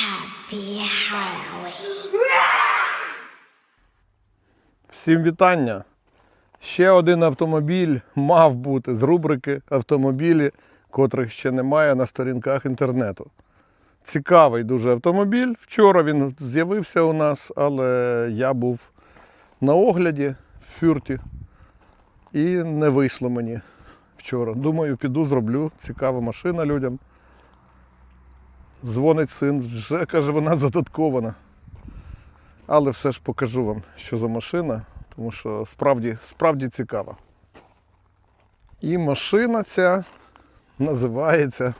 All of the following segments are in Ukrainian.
Happy Halloween. Всім вітання! Ще один автомобіль мав бути з рубрики автомобілі, котрих ще немає на сторінках інтернету. Цікавий дуже автомобіль. Вчора він з'явився у нас, але я був на огляді в фюрті і не вийшло мені вчора. Думаю, піду зроблю. Цікава машина людям. Дзвонить син, вже каже, вона задаткована. Але все ж покажу вам, що за машина, тому що справді, справді цікава. І машина ця називається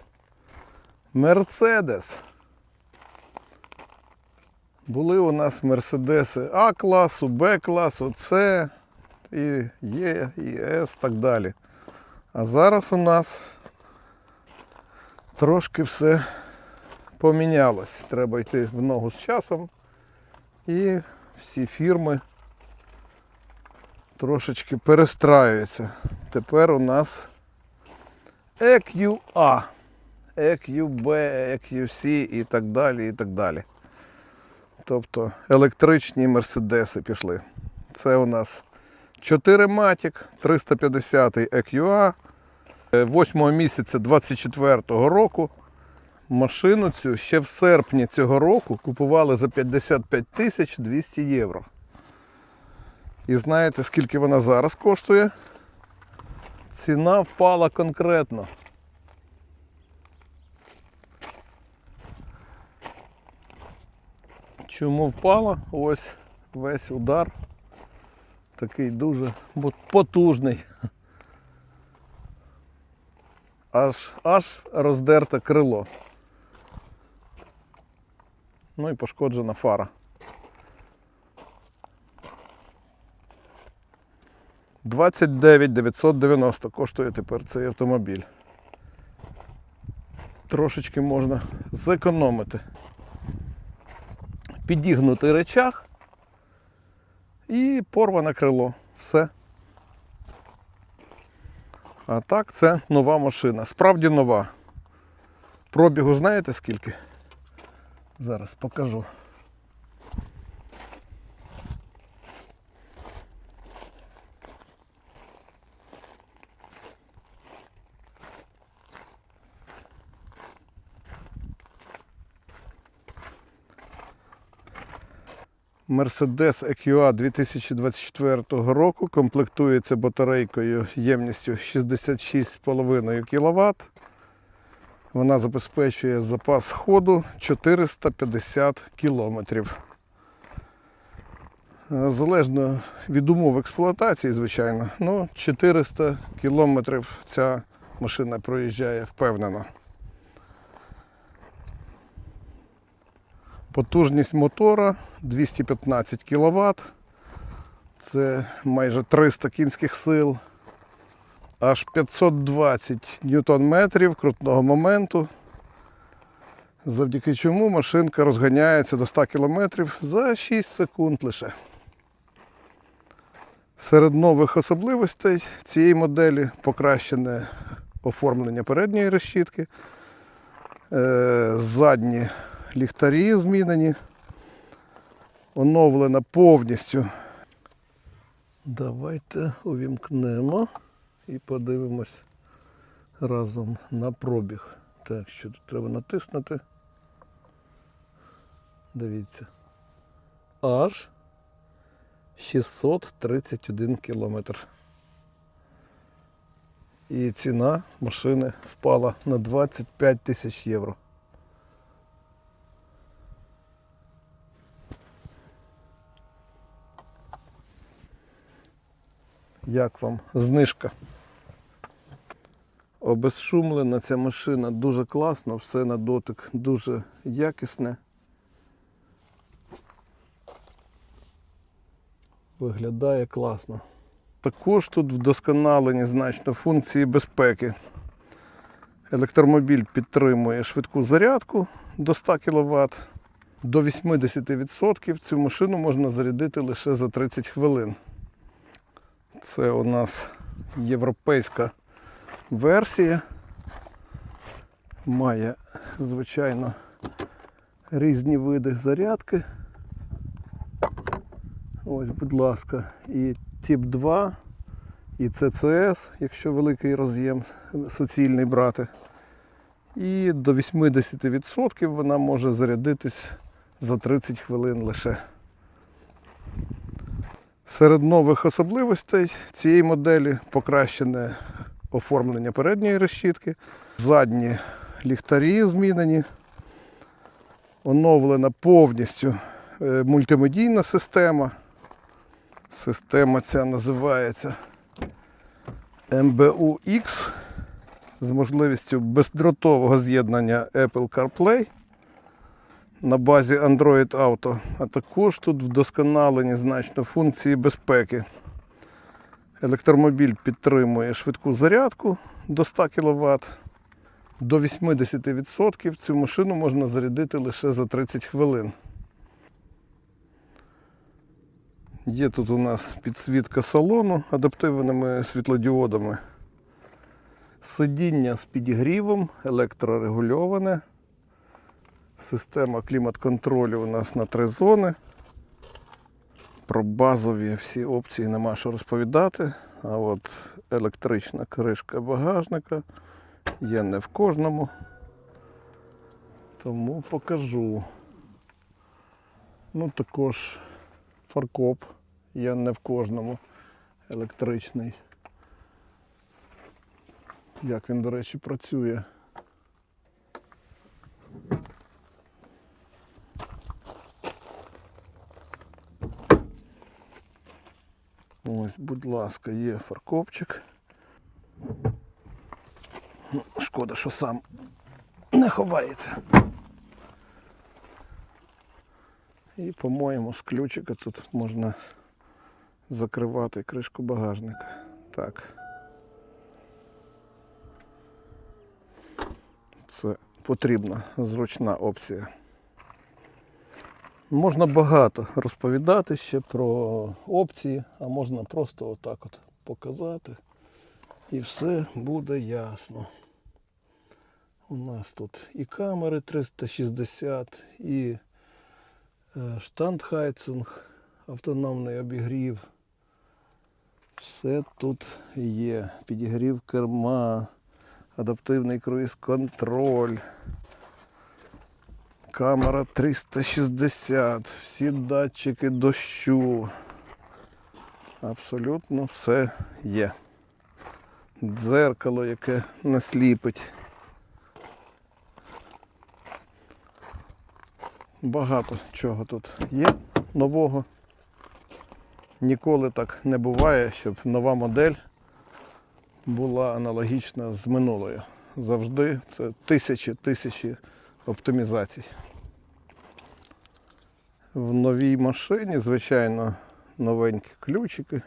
Мерседес. Були у нас Мерседеси А класу, Б класу, С, і Є, і С, так далі. А зараз у нас трошки все помінялось. Треба йти в ногу з часом. І всі фірми трошечки перестраюються. Тепер у нас EQA, EQB, EQC і так далі. і так далі. Тобто електричні мерседеси пішли. Це у нас 4 Matic, 350 EQA, 8 місяця 24 року. Машину цю ще в серпні цього року купували за 55 тисяч 200 євро. І знаєте, скільки вона зараз коштує? Ціна впала конкретно. Чому впала? Ось весь удар. Такий дуже потужний. Аж, аж роздерте крило. Ну і пошкоджена фара. Двадцять дев'ять 990 коштує тепер цей автомобіль. Трошечки можна зекономити. Підігнути речах і порване крило. Все. А так це нова машина. Справді нова. Пробігу знаєте скільки? Зараз покажу. Mercedes EQA 2024 року комплектується батарейкою ємністю 66,5 кВт. Вона забезпечує запас ходу 450 км. Залежно від умов експлуатації, звичайно, ну 400 км ця машина проїжджає впевнено. Потужність мотора 215 кВт. Це майже 300 кінських сил аж 520 ньютон-метрів крутного моменту, завдяки чому машинка розганяється до 100 км за 6 секунд лише. Серед нових особливостей цієї моделі покращене оформлення передньої решітки, е, задні ліхтарі змінені, оновлена повністю. Давайте увімкнемо і подивимось разом на пробіг. Так, що тут треба натиснути. Дивіться. Аж 631 кілометр. І ціна машини впала на 25 тисяч євро. Як вам знижка? Обезшумлена ця машина дуже класно, все на дотик дуже якісне. Виглядає класно. Також тут вдосконалені значно функції безпеки. Електромобіль підтримує швидку зарядку до 100 кВт. До 80% цю машину можна зарядити лише за 30 хвилин. Це у нас європейська версія. Має, звичайно, різні види зарядки. Ось, будь ласка, і тип 2, і CCS, якщо великий роз'єм суцільний брати. І до 80% вона може зарядитись за 30 хвилин лише. Серед нових особливостей цієї моделі покращене оформлення передньої решітки, задні ліхтарі змінені, оновлена повністю е, мультимедійна система. Система ця називається MBUX з можливістю бездротового з'єднання Apple CarPlay на базі Android Auto, а також тут вдосконалені значно функції безпеки. Електромобіль підтримує швидку зарядку до 100 кВт. До 80% цю машину можна зарядити лише за 30 хвилин. Є тут у нас підсвітка салону адаптивними світлодіодами. Сидіння з підігрівом, електрорегульоване. Система клімат-контролю у нас на три зони. Про базові всі опції нема що розповідати. А от електрична кришка багажника є не в кожному. Тому покажу. Ну, також фаркоп є не в кожному електричний. Як він, до речі, працює. Ось, будь ласка, є фаркопчик. Шкода, що сам не ховається. І, по-моєму, з ключика тут можна закривати кришку багажника. Так. Це потрібна зручна опція. Можна багато розповідати ще про опції, а можна просто отак от показати. І все буде ясно. У нас тут і камери 360, і е, штандхайцинг, автономний обігрів. Все тут є. Підігрів керма, адаптивний круїз-контроль, камера 360, всі датчики дощу. Абсолютно все є. Дзеркало, яке не сліпить. Багато чого тут є нового. Ніколи так не буває, щоб нова модель була аналогічна з минулою. Завжди це тисячі тисячі оптимізацій. В новій машині, звичайно, новенькі ключики.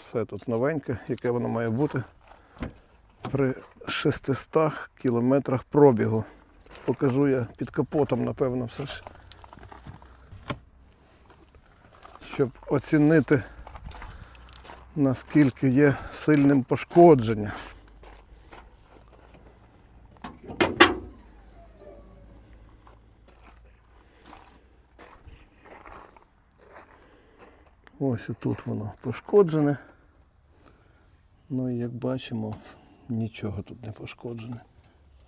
Все тут новеньке, яке воно має бути при 600 кілометрах пробігу. Покажу я під капотом, напевно, все ж. Щоб оцінити, наскільки є сильним пошкодження. Ось тут воно пошкоджене. Ну і як бачимо, нічого тут не пошкоджене.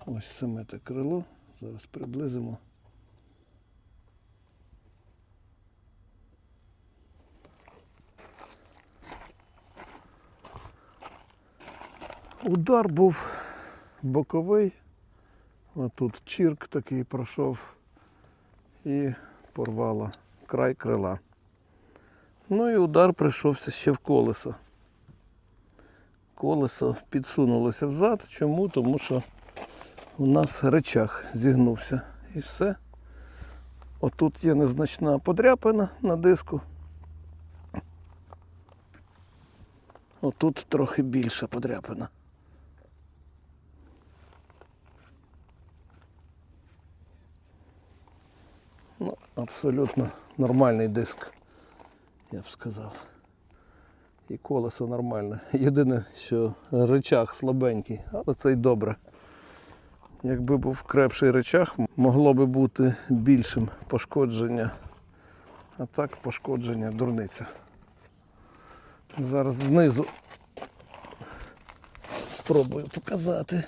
Ось саме те крило. Зараз приблизимо. Удар був боковий. Отут чірк такий пройшов і порвало край крила. Ну і удар прийшовся ще в колесо. Колесо підсунулося взад. Чому? Тому що у нас речах зігнувся. І все. Отут є незначна подряпина на диску. Отут трохи більша подряпина. Ну, абсолютно нормальний диск, я б сказав. І колесо нормальне. Єдине, що речах слабенький, але це й добре. Якби був крепший речах, могло би бути більшим пошкодження. А так пошкодження дурниця. Зараз знизу спробую показати.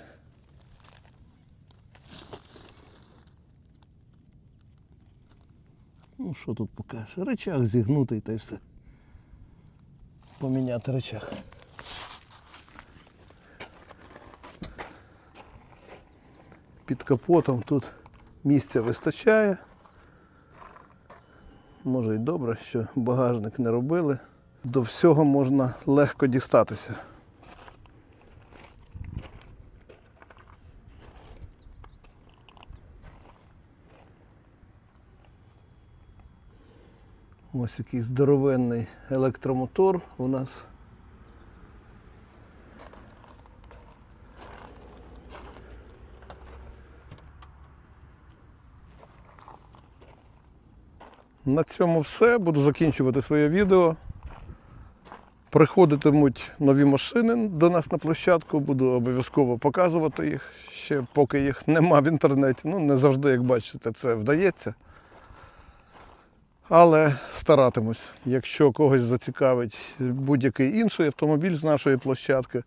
Ну, що тут покажеш? Речах зігнутий та й все. Поміняти речах. Під капотом тут місця вистачає. Може й добре, що багажник не робили. До всього можна легко дістатися. Ось який здоровенний електромотор у нас. На цьому все. Буду закінчувати своє відео. Приходитимуть нові машини до нас на площадку, буду обов'язково показувати їх, ще поки їх нема в інтернеті. Ну, не завжди, як бачите, це вдається. Але старатимусь. Якщо когось зацікавить будь-який інший автомобіль з нашої площадки,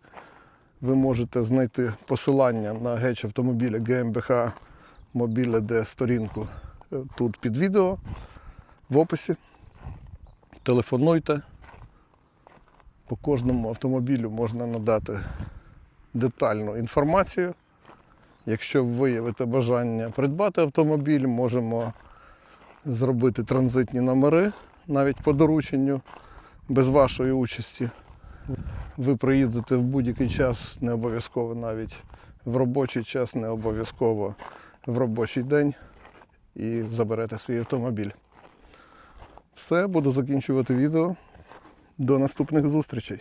ви можете знайти посилання на геч автомобіля GmbH Мобіле, де сторінку е, тут під відео в описі. Телефонуйте. По кожному автомобілю можна надати детальну інформацію. Якщо виявите бажання придбати автомобіль, можемо зробити транзитні номери навіть по дорученню без вашої участі. Ви приїдете в будь-який час, не обов'язково навіть в робочий час, не обов'язково в робочий день і заберете свій автомобіль. Все, буду закінчувати відео. До наступних зустрічей.